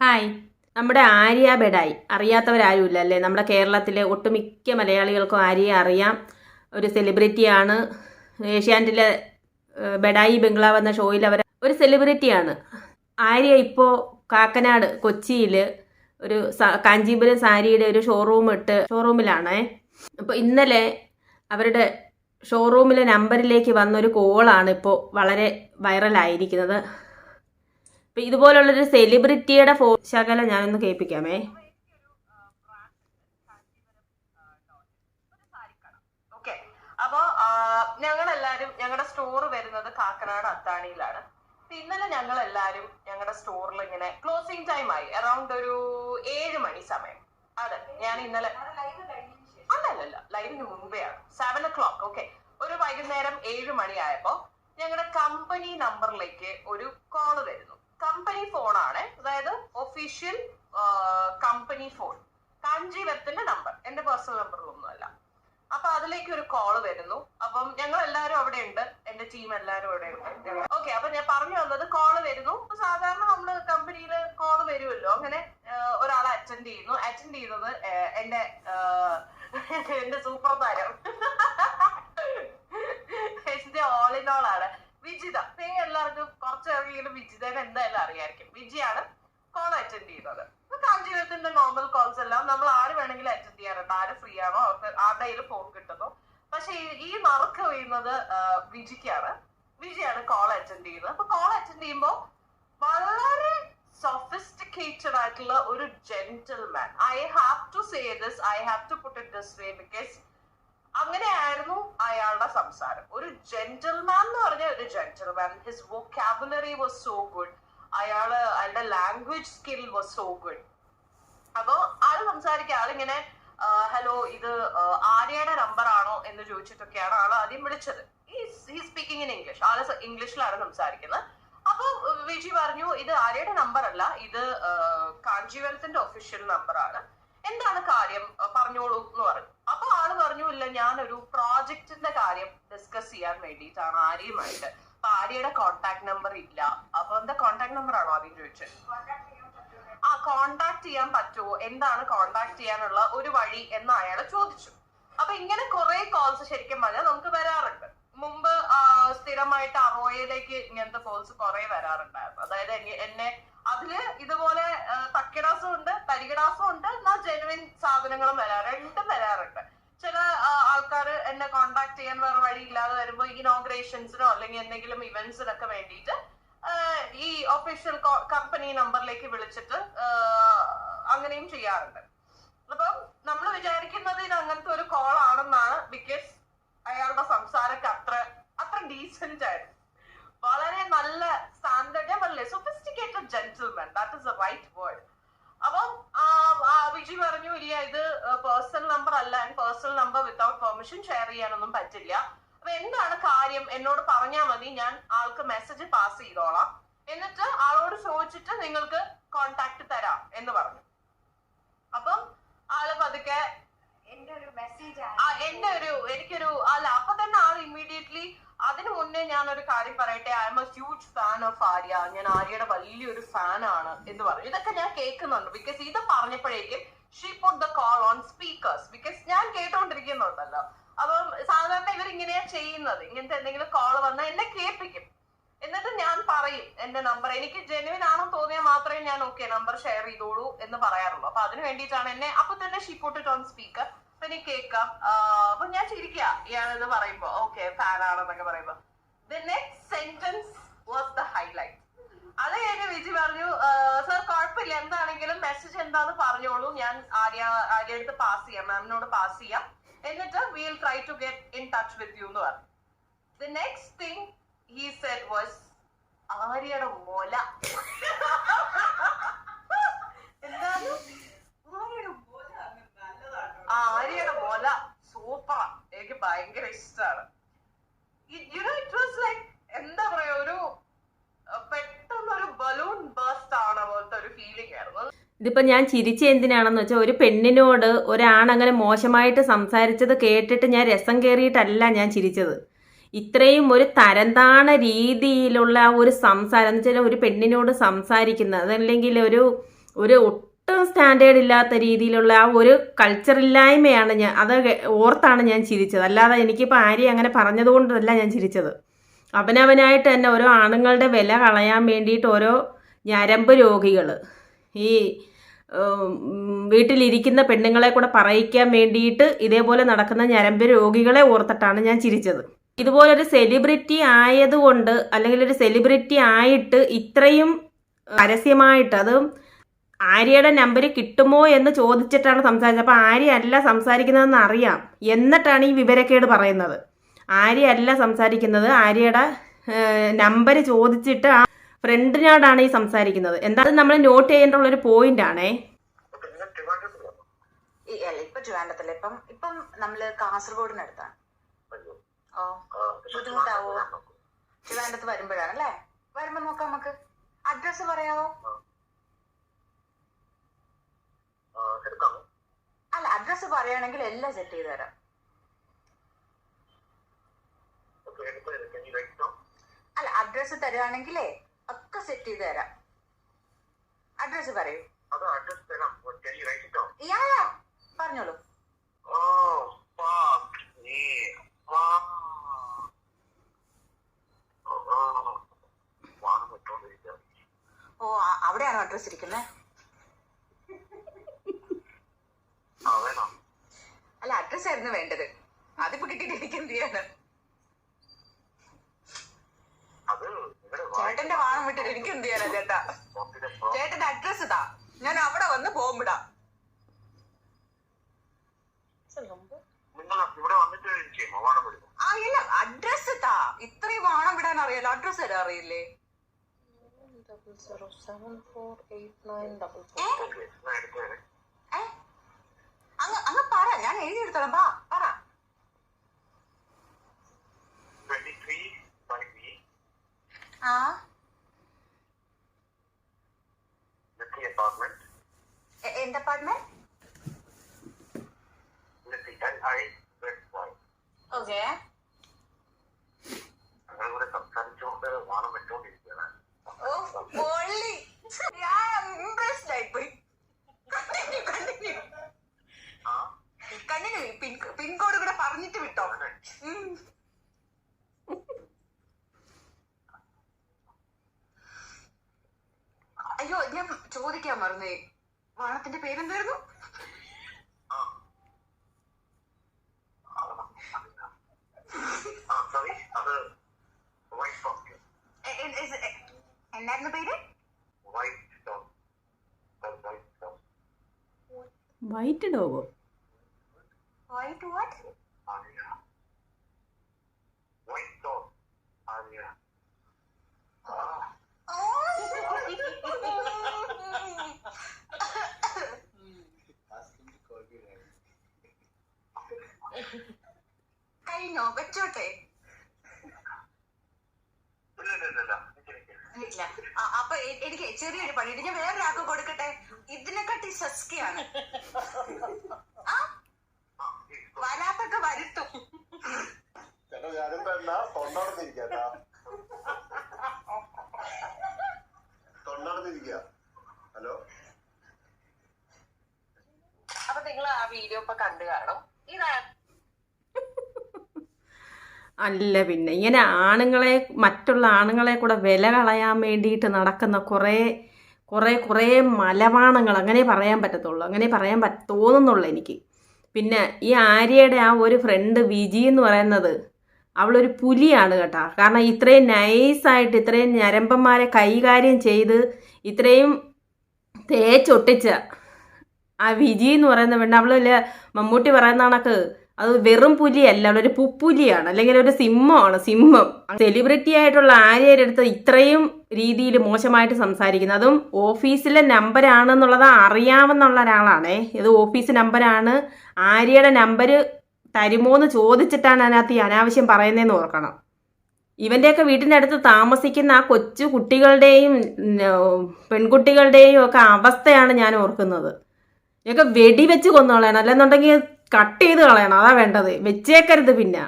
Hi. നമ്മുടെ ആര്യ ബെഡായി. അറിയാത്തവരാരുമില്ല അല്ലേ? നമ്മുടെ കേരളത്തിലെ ഒട്ടുമിക്ക മലയാളികൾക്കും ആര്യ അറിയാം. ഒരു സെലിബ്രിറ്റിയാണ്. ഏഷ്യാനെറ്റിലെ ബെഡായി ബംഗ്ലാവ് എന്ന ഷോയിൽ അവർ ഒരു സെലിബ്രിറ്റിയാണ്. ആര്യ ഇപ്പോൾ കാക്കനാട് കൊച്ചിയിൽ ഒരു കാഞ്ചീപുരം സാരിയുടെ ഒരു ഷോറൂം ഇട്ട് ഷോറൂമിലാണേ അപ്പോൾ ഇന്നലെ അവരുടെ ഷോറൂമിലെ നമ്പറിലേക്ക് വന്നൊരു കോളാണ് ഇപ്പോൾ വളരെ വൈറലായിരിക്കുന്നത് ഇപ്പൊ ഇതുപോലുള്ളൊരു സെലിബ്രിറ്റിയുടെ ഫോ ശകലം ഞാനൊന്ന് കേൾപ്പിക്കാമേ. അപ്പോ ഞങ്ങൾ എല്ലാരും ഞങ്ങളുടെ സ്റ്റോർ വരുന്നത് കാക്കനാട് അത്താണിയിലാണ്. അപ്പൊ ഇന്നലെ ഞങ്ങൾ എല്ലാരും ഞങ്ങളുടെ സ്റ്റോറിൽ ഇങ്ങനെ ക്ലോസിംഗ് ടൈം ആയി. അറൌണ്ട് ഒരു ഏഴ് മണി സമയം. അതെ ഞാൻ ഇന്നലെ അല്ലല്ല ലൈവിന് മുമ്പേ ആണ്. സെവൻ ഒ ക്ലോക്ക് ഓക്കെ ഒരു വൈകുന്നേരം ഏഴ് മണിയായപ്പോ ഞങ്ങളുടെ കമ്പനി നമ്പറിലേക്ക് ഒരു കോൾ വരുന്നു. കമ്പനി ഫോണാണ് അതായത് ഒഫീഷ്യൽ കമ്പനി ഫോൺ കാഞ്ചീപുരത്തിന്റെ നമ്പർ എന്റെ പേഴ്സണൽ നമ്പറിലൊന്നുമല്ല അപ്പൊ അതിലേക്ക് ഒരു കോൾ വരുന്നു. അപ്പം ഞങ്ങൾ എല്ലാവരും അവിടെ ഉണ്ട് എന്റെ ടീം എല്ലാവരും അവിടെ ഉണ്ട് ഓക്കെ അപ്പൊ ഞാൻ പറഞ്ഞു വന്നത് കോൾ വരുന്നു. സാധാരണ നമ്മൾ കമ്പനിയിൽ കോൾ വരുമല്ലോ. അങ്ങനെ ഒരാൾ അറ്റൻഡ് ചെയ്യുന്നു. അറ്റൻഡ് ചെയ്യുന്നത് എന്റെ എന്റെ സൂപ്പർ താരം ഓൾ ഇൻ ഓൾ ആണ്. വിജിത നീ എല്ലാവർക്കും കുറച്ചെങ്കിലും വിജിതനെ എന്തായാലും അറിയായിരിക്കും. വിജിയാണ് കോൾ അറ്റൻഡ് ചെയ്യുന്നത്. കാഞ്ചീരത്തിന്റെ നോർമൽ കോൾസ് എല്ലാം നമ്മൾ ആര് വേണമെങ്കിലും അറ്റൻഡ് ചെയ്യാറുണ്ട്. ആര് ഫ്രീ ആണോ അവർക്ക് ആരുടെ കയ്യിൽ ഫോൺ കിട്ടുന്നു. പക്ഷെ ഈ- വീഴുന്നത് ആഹ് വിജിക്കാണ്. വിജിയാണ് കോൾ അറ്റൻഡ് ചെയ്യുന്നത്. അപ്പൊ കോൾ അറ്റൻഡ് ചെയ്യുമ്പോൾ വളരെ സൊഫിസ്റ്റിക്കേറ്റഡ് ആയിട്ടുള്ള ഒരു gentleman I have to say this I have to put it this way because അങ്ങനെയായിരുന്നു അയാളുടെ സംസാരം. ഒരു ജെന്റിൽമാൻ എന്ന് പറഞ്ഞ ഒരു gentleman his vocabulary was so good അയാൾ അയാളുടെ language skill was so good അപ്പോ ആൾ സംസാരിക്കുക ആളിങ്ങനെ ഹലോ ഇത് ആര്യയുടെ നമ്പർ ആണോ? എന്ന് ചോദിച്ചിട്ടൊക്കെയാണ് ആൾ ആദ്യം വിളിച്ചത്. ഹി സ്പീക്കിംഗ് ഇൻ ഇംഗ്ലീഷ് ആൾ ഇംഗ്ലീഷിലാണ് സംസാരിക്കുന്നത്. അപ്പൊ വിജി പറഞ്ഞു ഇത് ആര്യയുടെ നമ്പർ അല്ല ഇത് കാഞ്ചീവരത്തിന്റെ ഒഫീഷ്യൽ നമ്പർ ആണ്. എന്താണ് കാര്യം? പറഞ്ഞോളൂ എന്ന് പറഞ്ഞു. അപ്പൊ ആൾ പറഞ്ഞു ഇല്ല ഞാനൊരു പ്രോജക്റ്റിന്റെ കാര്യം ഡിസ്കസ് ചെയ്യാൻ വേണ്ടിയിട്ടാണ് ആര്യയുമായിട്ട്. അപ്പൊ ആര്യയുടെ കോണ്ടാക്ട് നമ്പർ ഇല്ല. അപ്പൊ എന്താ കോണ്ടാക്ട് നമ്പർ ആണോ ആദ്യം ചോദിച്ചത്? ആ കോണ്ടാക്ട് ചെയ്യാൻ പറ്റുമോ? എന്താണ് കോണ്ടാക്ട് ചെയ്യാനുള്ള ഒരു വഴി എന്ന് അയാൾ ചോദിച്ചു. അപ്പൊ ഇങ്ങനെ കുറെ കോൾസ് ശരിക്കും പറഞ്ഞാൽ നമുക്ക് വരാറുണ്ട്. മുമ്പ് സ്ഥിരമായിട്ട് അറോയയിലേക്ക് ഇങ്ങനത്തെ കോൾസ് കുറെ വരാറുണ്ടായിരുന്നു. അതായത് എന്നെ- അതിൽ ഇതുപോലെ തക്കിടാസും ഉണ്ട് തരികിടാസും ഉണ്ട് എന്നാ ജെനുവിൻ സാധനങ്ങളും വരാറുണ്ട് രണ്ടും വരാറുണ്ട്. ചില ആൾക്കാർ എന്നെ കോണ്ടാക്ട് ചെയ്യാൻ വേറെ വഴിയില്ലാതെ വരുമ്പോൾ ഇനോഗ്രേഷൻസിനോ അല്ലെങ്കിൽ എന്തെങ്കിലും ഇവന്റ്സിനൊക്കെ വേണ്ടിയിട്ട് ഈ ഒഫീഷ്യൽ കമ്പനി നമ്പറിലേക്ക് വിളിച്ചിട്ട് അങ്ങനെയും ചെയ്യാറുണ്ട്. അപ്പം നമ്മൾ വിചാരിക്കുന്നത് ഇത് അങ്ങനത്തെ ഒരു കോൾ ആണെന്നാണ് ബിക്കോസ് അയാളുടെ സംസാരമൊക്കെ അത്ര അത്ര ഡീസെന്റ് ആയിരുന്നു. വളരെ നല്ല standard sophisticated gentleman that is a right word Viji പറഞ്ഞു ഇല്ല ഇത് പേഴ്സണൽ നമ്പർ അല്ല and personal number without permission share ചെയ്യാനൊന്നും പറ്റില്ല. അപ്പൊ എന്താണ് കാര്യം? എന്നോട് പറഞ്ഞാൽ മതി ഞാൻ ആൾക്ക് മെസ്സേജ് പാസ് ചെയ്തോളാം. എന്നിട്ട് ആളോട് ചോദിച്ചിട്ട് നിങ്ങൾക്ക് കോണ്ടാക്ട് തരാം എന്ന് പറഞ്ഞു. അപ്പം ആൾ പതുക്കെ എന്റെ ഒരു മെസ്സേജ് ആ എന്റെ ഒരു എനിക്കൊരു അല്ല അപ്പൊ തന്നെ ആൾ ഇമ്മീഡിയറ്റ്ലി അതിനു ഞാൻ കാര്യം പറയട്ടെ? I am a huge fan of Arya. ഞാൻ ആര്യയുടെ വലിയൊരു ഫാൻ ആണ് എന്ന് പറഞ്ഞു ഇതൊക്കെ ഞാൻ കേൾക്കുന്നുണ്ട്. ബിക്കോസ് ഇത് പറഞ്ഞപ്പോഴേക്കും she put the call on speakers because ഞാൻ കേട്ടോണ്ടിരിക്കുന്നുണ്ടല്ലോ. അപ്പം സാധാരണ ഇവർ ഇങ്ങനെയാ ചെയ്യുന്നത്. ഇങ്ങനത്തെ എന്തെങ്കിലും കോൾ വന്നാൽ എന്നെ കേൾപ്പിക്കും. എന്നിട്ട് ഞാൻ പറയും എന്റെ നമ്പർ എനിക്ക് ജെനുവിൻ ആണെന്ന് തോന്നിയാൽ മാത്രമേ ഞാൻ ഓക്കെ നമ്പർ ഷെയർ ചെയ്തോളൂ എന്ന് പറയാറുള്ളൂ. അപ്പൊ അതിന് വേണ്ടിയിട്ടാണ് എന്നെ അപ്പൊ തന്നെ ഷീ പുട്ട് ഓൺ സ്പീക്കർ എനിക്ക് കേൾക്കാം. അപ്പൊ ഞാൻ ചിരിക്കുക ഇയാളിത് പറയുമ്പോ ഓക്കെ ഫാൻ ആണെന്നൊക്കെ പറയുമ്പോ. The next sentence was the highlight അത് കഴിഞ്ഞ് വിജി പറഞ്ഞു സർ കുഴപ്പമില്ല. എന്താണെങ്കിലും മെസ്സേജ് എന്താന്ന് പറഞ്ഞോളൂ. ഞാൻ ആര്യ ആര്യ അടുത്ത് പാസ് ചെയ്യാം മാമിനോട് പാസ് ചെയ്യാം. എന്നിട്ട് will try to get in touch with you എന്ന് പറഞ്ഞു. The next thing he said was ആര്യയുടെ മുല. എന്താണ് ആര്യയുടെ മുല. ആര്യയുടെ മോല. സൂപ്പറാ. എനിക്ക് ഭയങ്കര ഇഷ്ടമാണ് യുനോ ഇറ്റ് വാസ് ലൈക്ക് എന്താ പറയാ ഒരു പെട്ടെന്ന് ബലൂൺ ബേസ്റ്റ് പോലത്തെ ഒരു ഫീലിംഗ് ആയിരുന്നു. ഇതിപ്പോൾ ഞാൻ ചിരിച്ച എന്തിനാണെന്ന് വെച്ചാൽ ഒരു പെണ്ണിനോട് ഒരാണങ്ങനെ മോശമായിട്ട് സംസാരിച്ചത് കേട്ടിട്ട് ഞാൻ രസം കയറിയിട്ടല്ല ഞാൻ ചിരിച്ചത്. ഇത്രയും ഒരു തരംതാണ രീതിയിലുള്ള ഒരു സംസാരം എന്ന് വെച്ചാൽ ഒരു പെണ്ണിനോട് സംസാരിക്കുന്നത് അതല്ലെങ്കിൽ ഒരു ഒരു ഒട്ടും സ്റ്റാൻഡേർഡ് ഇല്ലാത്ത രീതിയിലുള്ള ആ ഒരു കൾച്ചർ ഇല്ലായ്മയാണ് ഞാൻ അത് ഓർത്താണ് ഞാൻ ചിരിച്ചത്. അല്ലാതെ എനിക്കിപ്പോൾ ആര്യ അങ്ങനെ പറഞ്ഞതുകൊണ്ടല്ല ഞാൻ ചിരിച്ചത്. അവനവനായിട്ട് തന്നെ ഓരോ ആണുങ്ങളുടെ വില കളയാൻ വേണ്ടിയിട്ട് ഓരോ ഞരമ്പ് രോഗികൾ ഈ വീട്ടിലിരിക്കുന്ന പെണ്ണുങ്ങളെ കൂടെ പറയിക്കാൻ വേണ്ടിയിട്ട് ഇതേപോലെ നടക്കുന്ന ഞരമ്പ് രോഗികളെ ഓർത്തിട്ടാണ് ഞാൻ ചിരിച്ചത്. ഇതുപോലെ ഒരു സെലിബ്രിറ്റി ആയതുകൊണ്ട് അല്ലെങ്കിൽ ഒരു സെലിബ്രിറ്റി ആയിട്ട് ഇത്രയും പരസ്യമായിട്ട് അത് ആര്യയുടെ നമ്പർ കിട്ടുമോ എന്ന് ചോദിച്ചിട്ടാണ് സംസാരിച്ചത്. അപ്പോൾ ആര്യ അല്ല സംസാരിക്കുന്നതെന്ന് അറിയാം. എന്നിട്ടാണ് ഈ വിവരക്കേട് പറയുന്നത്. ആര്യ അല്ല സംസാരിക്കുന്നത്. ആര്യയുടെ നമ്പർ ചോദിച്ചിട്ട് ആ ഫ്രണ്ടിനോടാണ് ഈ സംസാരിക്കുന്നത്. എന്തായാലും നമ്മൾ നോട്ട് ചെയ്യേണ്ടുള്ള ഒരു പോയിന്റ് ആണേ. ഇപ്പൊ ട്രിവാൻഡത്തല്ല ഇപ്പം ഇപ്പം നമ്മൾ കാസർഗോഡിനടുത്താണ്. ഓ ബുദ്ധിമുട്ടാവോ? ട്രിവാൻഡത്ത് വരുമ്പോഴാണ് അല്ലേ വരുമ്പോ നോക്കാം നമുക്ക്. അഡ്രസ് പറയാവോ? അല്ല അഡ്രസ്സ് പറയുകയാണെങ്കിൽ എല്ലാം സെറ്റ് ചെയ്ത് തരാം. അല്ല അഡ്രസ്സ് തരുവാണെങ്കിലേ ഒക്കെ സെറ്റ് ചെയ്ത് തരാം. അഡ്രസ്സ് പറയൂ. പറഞ്ഞോളൂ. അഡ്രസ് അവിടെയാണോ address you write it down? Yeah yeah പറഞ്ഞോളൂ Oh, fuck me. Fuck. Oh, വാണം വിട്ടോണ്ടിരിക്കുക. ഓ അ- അവിടെയാണോ അഡ്രസ്സ് ഇരിക്കുന്നത് ആ, വേണം. അല്ല അഡ്രസ് ആയിരുന്നു വേണ്ടത്. അതിപ്പോ എനിക്ക് എന്ത് ചെയ്യാണ് ചേട്ടന്റെ വാണം വിട്ടിട്ട് എനിക്ക് എന്ത് ചെയ്യാനാ ചേട്ടാ? ചേട്ടന്റെ അഡ്രസ് ഇതാ. ഞാൻ അവിടെ വന്ന് പോകുമ്പോടാ ആ ഇല്ല അഡ്രസ് താ ഇത്രയും വാണം വിടാൻ അറിയാലോ. അഡ്രസ് തരാ അറിയില്ലേ? ഏ? ഓക്കെ ഞാൻ ഡബിൾ ഏ? അങ്ങ് അങ്ങ് പറ ഞാൻ എഴുതിയെടുത്തോളാം പാ പറ ട്വന്റി ത്രീ ബൈ ബി ആ ലിറ്റി അപ്പാർട്ട്മെന്റ് എ- എന്ത് അപ്പാർട്ട്മെന്റ് മറന്നേ. വാണത്തിന്റെ പേരെന്തായിരുന്നു? എന്നായിരുന്നു പേര്? White Dogo white what Arya white stock Arya കഴിഞ്ഞോ? വെച്ചോട്ടെ. ഇല്ല അപ്പൊ എനിക്ക് ചെറിയൊരു പണിയുണ്ട് ഞാൻ വേറൊരാൾക്ക് കൊടുക്കട്ടെ? ഇതിനെക്കാട്ടി സസ്കിയാണ്. ആ. വരാത്തൊക്കെ വരുത്തും. ഹലോ? അപ്പൊ നിങ്ങൾ ആ വീഡിയോ ഇപ്പൊ കണ്ടു കാണും. ഇതാ അല്ല പിന്നെ ഇങ്ങനെ ആണുങ്ങളെ മറ്റുള്ള ആണുങ്ങളെ കൂടെ വില കളയാൻ വേണ്ടിയിട്ട് നടക്കുന്ന കുറേ കുറേ കുറേ മലവാണങ്ങൾ അങ്ങനെ പറയാൻ പറ്റത്തുള്ളൂ അങ്ങനെ പറയാൻ പറ്റ തോന്നുന്നുള്ളൂ എനിക്ക്. പിന്നെ ഈ ആര്യയുടെ ആ ഒരു ഫ്രണ്ട് വിജി എന്ന് പറയുന്നത് അവളൊരു പുലിയാണ് കേട്ടോ. കാരണം ഇത്രയും നൈസായിട്ട് ഇത്രയും ഞരമ്പന്മാരെ കൈകാര്യം ചെയ്ത് ഇത്രയും തേച്ചൊട്ടിച്ച ആ വിജി എന്ന് പറയുന്ന പെണ്ണ് അവളല്ലേ മമ്മൂട്ടി പറയുന്ന കണക്ക് അത് വെറും പുലിയല്ല ഒരു പുപ്പുലിയാണ് അല്ലെങ്കിൽ ഒരു സിംഹമാണ് സിംഹം. സെലിബ്രിറ്റി ആയിട്ടുള്ള ആര്യയുടെ അടുത്ത് ഇത്രയും രീതിയിൽ മോശമായിട്ട് സംസാരിക്കുന്നത് അതും ഓഫീസിലെ നമ്പരാണെന്നുള്ളത് അറിയാമെന്നുള്ള ഒരാളാണേ. ഇത് ഓഫീസ് നമ്പരാണ് ആര്യയുടെ നമ്പർ തരുമോ എന്ന് ചോദിച്ചിട്ടാണ് അതിനകത്ത് ഈ അനാവശ്യം പറയുന്നതെന്ന് ഓർക്കണം. ഇവന്റെയൊക്കെ വീട്ടിന്റെ അടുത്ത് താമസിക്കുന്ന ആ കൊച്ചു കുട്ടികളുടെയും പെൺകുട്ടികളുടെയും ഒക്കെ അവസ്ഥയാണ് ഞാൻ ഓർക്കുന്നത്. ഇതൊക്കെ വെടിവെച്ച് കൊന്നോളാണ് അല്ലെന്നുണ്ടെങ്കിൽ കട്ട് ചെയ്ത് കളയണം. അതാ വേണ്ടത്. വെച്ചേക്കരുത് പിന്നെ.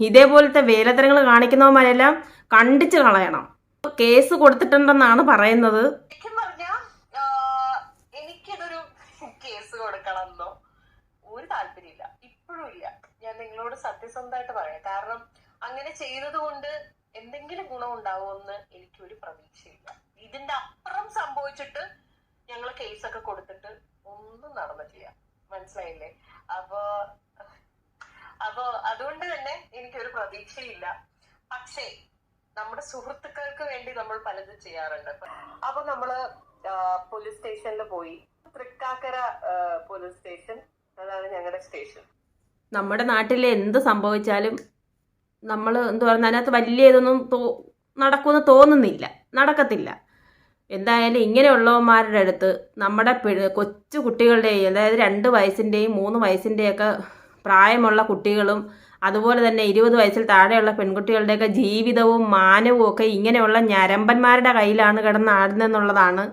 ഇതേപോലത്തെ വേലത്തരങ്ങൾ കാണിക്കുന്നവന്മാരെല്ലാം കണ്ടിച്ച് കളയണം. കേസ് കൊടുത്തിട്ടുണ്ടെന്നാണ് പറയുന്നത്. എനിക്കിതൊരു കേസ് കൊടുക്കണമെന്നോ? ഒരു താല്പര്യമില്ല. ഇല്ല. ഞാൻ നിങ്ങളോട് സത്യസന്ധമായിട്ട് പറയാം. കാരണം അങ്ങനെ ചെയ്തത് കൊണ്ട് എന്തെങ്കിലും ഗുണം ഉണ്ടാവുമെന്ന് എനിക്കൊരു പ്രതീക്ഷയില്ല. ഇതിന്റെ അപ്പുറം സംഭവിച്ചിട്ട് ഞങ്ങൾ കേസൊക്കെ കൊടുത്തിട്ട് ഒന്നും നടന്നിട്ടില്ല. മനസ്സിലായില്ലേ? അപ്പോ അപ്പോ അതുകൊണ്ട് തന്നെ എനിക്കൊരു പ്രതീക്ഷയില്ല. പക്ഷേ നമ്മുടെ സുഹൃത്തുക്കൾക്ക് വേണ്ടി നമ്മൾ പലതും ചെയ്യാറുണ്ട്. അപ്പൊ നമ്മൾ പോലീസ് സ്റ്റേഷനിൽ പോയി. തൃക്കാക്കര പോലീസ് സ്റ്റേഷൻ അതാണ് ഞങ്ങളുടെ സ്റ്റേഷൻ നമ്മുടെ നാട്ടിൽ എന്ത് സംഭവിച്ചാലും നമ്മൾ എന്ത് പറയുക അതിനകത്ത് വലിയ ഇതൊന്നും നടക്കുമെന്ന് തോന്നുന്നില്ല. നടക്കത്തില്ല. എന്തായാലും ഇങ്ങനെയുള്ളവന്മാരുടെ അടുത്ത് നമ്മുടെ കൊച്ചു കുട്ടികളുടെയും അതായത് രണ്ട് വയസ്സിന്റെയും മൂന്ന് വയസ്സിന്റെയൊക്കെ പ്രായമുള്ള കുട്ടികളും അതുപോലെ തന്നെ ഇരുപത് വയസ്സിൽ താഴെയുള്ള പെൺകുട്ടികളുടെയൊക്കെ ജീവിതവും മാനവും ഒക്കെ ഇങ്ങനെയുള്ള ഞരമ്പന്മാരുടെ കയ്യിലാണ് കിടന്നാടുന്നതെന്നുള്ളതാണ്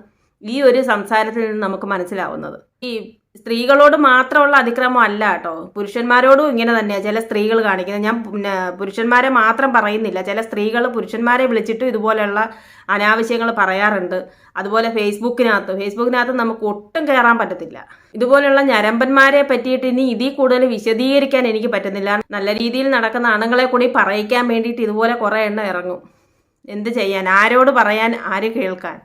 ഈ ഒരു സംസാരത്തിൽ നിന്ന് നമുക്ക് മനസ്സിലാവുന്നത്. ഈ സ്ത്രീകളോട് മാത്രമുള്ള അതിക്രമം അല്ല കേട്ടോ. പുരുഷന്മാരോടും ഇങ്ങനെ തന്നെയാണ് ചില സ്ത്രീകൾ കാണിക്കുന്നത്. ഞാൻ പുരുഷന്മാരെ മാത്രം പറയുന്നില്ല. ചില സ്ത്രീകൾ പുരുഷന്മാരെ വിളിച്ചിട്ടും ഇതുപോലെയുള്ള അനാവശ്യങ്ങൾ പറയാറുണ്ട്. അതുപോലെ ഫേസ്ബുക്കിനകത്ത്. ഫേസ്ബുക്കിനകത്ത് നമുക്ക് ഒട്ടും കയറാൻ പറ്റത്തില്ല. ഇതുപോലെയുള്ള ഞരമ്പന്മാരെ പറ്റിയിട്ട് ഇനി ഇതിൽ കൂടുതൽ വിശദീകരിക്കാൻ എനിക്ക് പറ്റുന്നില്ല. നല്ല രീതിയിൽ നടക്കുന്ന ആണുങ്ങളെ കൂടി പറയിക്കാൻ വേണ്ടിയിട്ട് ഇതുപോലെ കുറേ എണ്ണം ഇറങ്ങും. എന്ത് ചെയ്യാൻ? ആരോട് പറയാൻ? ആര് കേൾക്കാൻ?